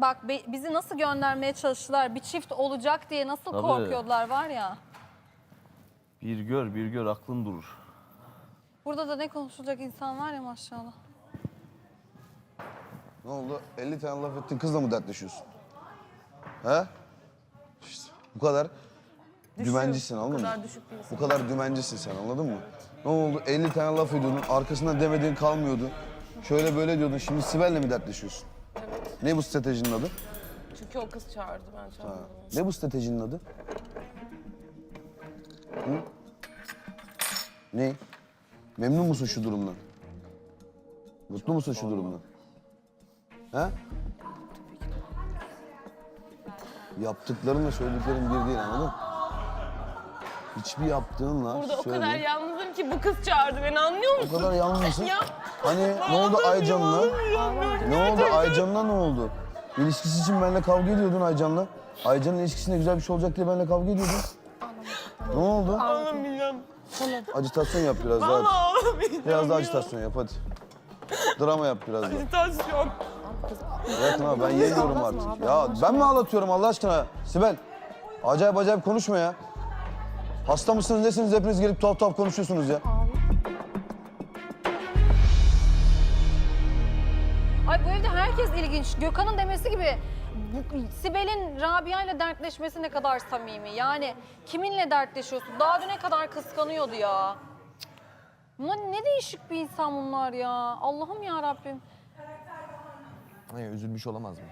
Bak be- bizi nasıl göndermeye çalıştılar. Bir çift olacak diye nasıl Tabii. korkuyorlar var ya. Bir gör bir gör aklın durur. Burada da ne konuşulacak insan var ya maşallah. Ne oldu? 50 tane laf ettin kızla mı dertleşiyorsun? He? İşte bu kadar dümencisin anladın mı? Bu kadar dümencisin sen anladın mı? Ne oldu? 50 tane laf ediyordun, arkasından demediğin kalmıyordu. Şöyle böyle diyordun, şimdi Sibel'le mi dertleşiyorsun? Ne bu stratejinin adı? Çünkü o kız çağırdı ben çağırmadım. Ne bu stratejinin adı? Hı? Ne? Memnun musun şu durumdan? Mutlu musun şu durumdan? He? Yaptıklarınla söylediklerin bir değil anladın? Hiçbir yaptığınla Burada o kadar söylediğin- yalnızım ki bu kız çağırdı beni anlıyor o musun? kadar yalnız mısın? Ya. Hani ne oldu Aycan'la? Ne oldu Aycan'la ne oldu? İlişkisi için benimle kavga ediyordun Aycan'la. Aycan'ın ilişkisinde güzel bir şey olacak diye benimle kavga ediyordun. Ne oldu? Ağlamayacağım. Acitasyon yap biraz daha. Vallahi ağlamayacağım. Biraz daha acitasyon yap hadi. Drama yap biraz daha. Acitasyon. Abi ben yemiyorum artık. Ya ben mi ağlatıyorum Allah aşkına? Sibel. Acayip acayip konuşma ya. Hasta mısınız nesiniz hepiniz gelip tuhaf tuhaf konuşuyorsunuz ya. Evde herkes ilginç. Gökhan'ın demesi gibi bu, Sibel'in Rabia ile dertleşmesi ne kadar samimi. Yani kiminle dertleşiyorsun? Daha düne kadar kıskanıyordu ya. Cık. Bunlar ne değişik bir insan bunlar ya. Allah'ım ya Rabbim. Hayır, üzülmüş olamaz mı?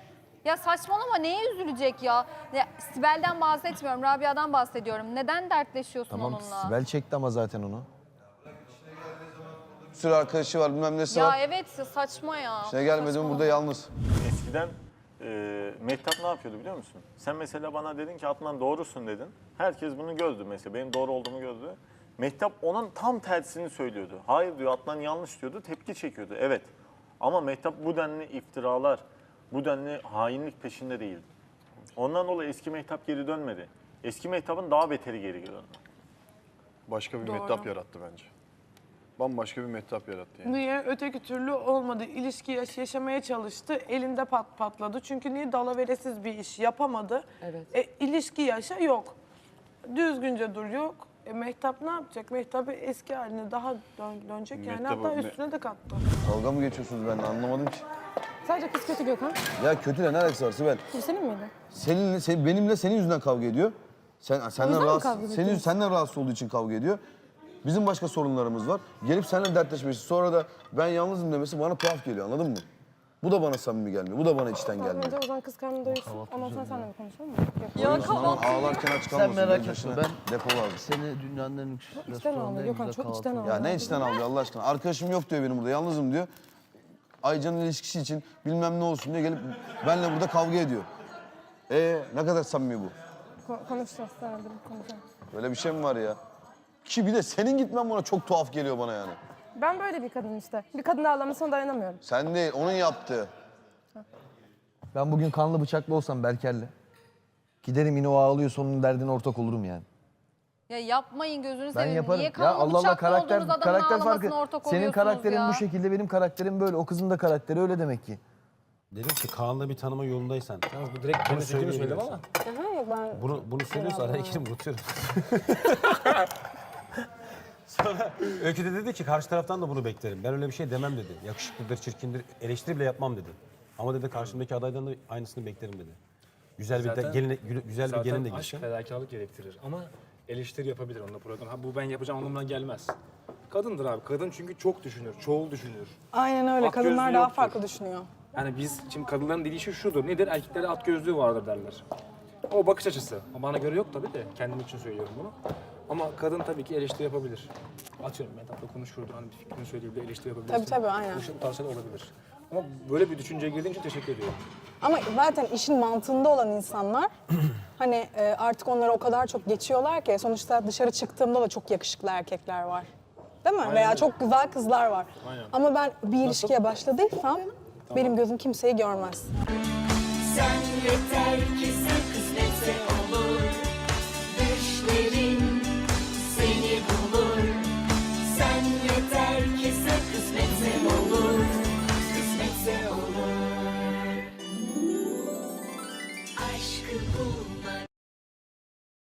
Ya saçmalama neye üzülecek ya? ya? Sibel'den bahsetmiyorum, Rabia'dan bahsediyorum. Neden dertleşiyorsun Tamam, onunla? Sibel çekti ama zaten onu. Bir sürü arkadaşı var bilmem nesi Ya var. evet saçma ya. İşine gelmedi mi Saçma. burada yalnız. Eskiden e, Mehtap ne yapıyordu biliyor musun? Sen mesela bana dedin ki Adnan doğrusun dedin. Herkes bunu gördü mesela. Benim doğru olduğumu gördü. Mehtap onun tam tersini söylüyordu. Hayır diyor Adnan yanlış diyordu. Tepki çekiyordu. Evet. Ama Mehtap bu denli iftiralar, bu denli hainlik peşinde değildi. Ondan dolayı eski Mehtap geri dönmedi. Eski Mehtap'ın daha beteri geri döndü. Başka bir Doğru. mehtap yarattı bence. Bambaşka bir mehtap yarattı yani. Niye? Öteki türlü olmadı. İlişki yaş- yaşamaya çalıştı. Elinde pat patladı. Çünkü niye dalaveresiz bir iş yapamadı. Evet. E, ilişki yaşa yok. Düzgünce dur yok. E, Mehtap ne yapacak? Mehtap eski haline daha dön- dönecek yani. Mehtap'ı- Hatta Me- üstüne de kattı. Dalga mı geçiyorsunuz benimle anlamadım ki. Sadece kız kötü Gökhan. Ya kötüyle ne alakası var Sibel? Bu senin miydi? Seninle, sen, benimle senin yüzünden kavga ediyor. Sen senden yüzden mi rahatsız, kavga senin senden rahatsız olduğu için kavga ediyor. Bizim başka sorunlarımız var. Gelip seninle dertleşmesi, sonra da ben yalnızım demesi bana tuhaf geliyor anladın mı? Bu da bana samimi gelmiyor. Bu da bana içten gelmiyor. önce o zaman kız karnını doyursun. Ondan sonra seninle bir konuşalım mı? Yok. Ya Aman kahvaltı. ağlarken aç Sen kalmasın. merak göz etme ben Defol abi. seni dünyanın en lüks İçten restoranında ağlıyor en Gökhan, güzel çok içten ağlıyor. Ya ne içten alıyor Allah aşkına? Arkadaşım yok diyor benim burada. Yalnızım diyor. Aycan'ın ilişkisi için bilmem ne olsun diye gelip benimle burada kavga ediyor. Ee ne kadar samimi bu? Ko- konuşacağız sana bir konuşalım. Böyle bir şey mi var ya? Ki bir de senin gitmen bana çok tuhaf geliyor bana yani. Ben böyle bir kadın işte. Bir kadın ağlamasına dayanamıyorum. Sen değil, onun yaptığı. Ben bugün kanlı bıçaklı olsam Berker'le. Giderim yine o ağlıyorsa onun derdine ortak olurum yani. Ya yapmayın gözünü Ben seveyim. yaparım. Niye ya kanlı Allah Allah bıçaklı karakter olduğunuz adamın karakter ağlamasına farkı. ortak Senin oluyorsunuz karakterin ya? bu şekilde benim karakterim böyle. O kızın da karakteri öyle demek ki. Dedim ki Kaan'la bir tanıma yolundaysan. Yalnız bu direkt fikrimi söyledim ama. Aha yok ben... Bunu, bunu söylüyorsa araya girip unutuyorum. Sonra Öykü de dedi ki karşı taraftan da bunu beklerim. Ben öyle bir şey demem dedi. Yakışıklıdır, çirkindir, eleştiri bile yapmam dedi. Ama dedi karşımdaki adaydan da aynısını beklerim dedi. Güzel bir de, Zaten- gelin, gü- güzel bir Zaten gelin de aşk gitsin. fedakarlık gerektirir ama eleştiri yapabilir onunla problem. Ha bu ben yapacağım anlamına gelmez. Kadındır abi. Kadın çünkü çok düşünür, çoğul düşünür. Aynen öyle. At Kadınlar gözlü daha yoktur. farklı düşünüyor. Yani biz şimdi kadınların dediği şey şudur. Nedir? Erkeklerde at gözlüğü vardır derler. O bakış açısı. Ama Bana göre yok tabii de. Kendim için söylüyorum bunu. Ama kadın tabii ki eleştiri yapabilir. Atıyorum Mehtap'la konuşurdur. Hani bir fikrini söyleyebilir, eleştiri yapabilir. Tabii, tabii, aynen. Bu şey- bu şeyler olabilir. Ama böyle bir düşünceye girdiğin için teşekkür ediyorum. Ama zaten işin mantığında olan insanlar hani e, artık onları o kadar çok geçiyorlar ki sonuçta dışarı çıktığımda da çok yakışıklı erkekler var. Değil mi? Veya çok güzel kızlar var. Aynen. Ama ben bir ilişkiye başladıysam benim gözüm kimseyi görmez. Sen yeter ki sen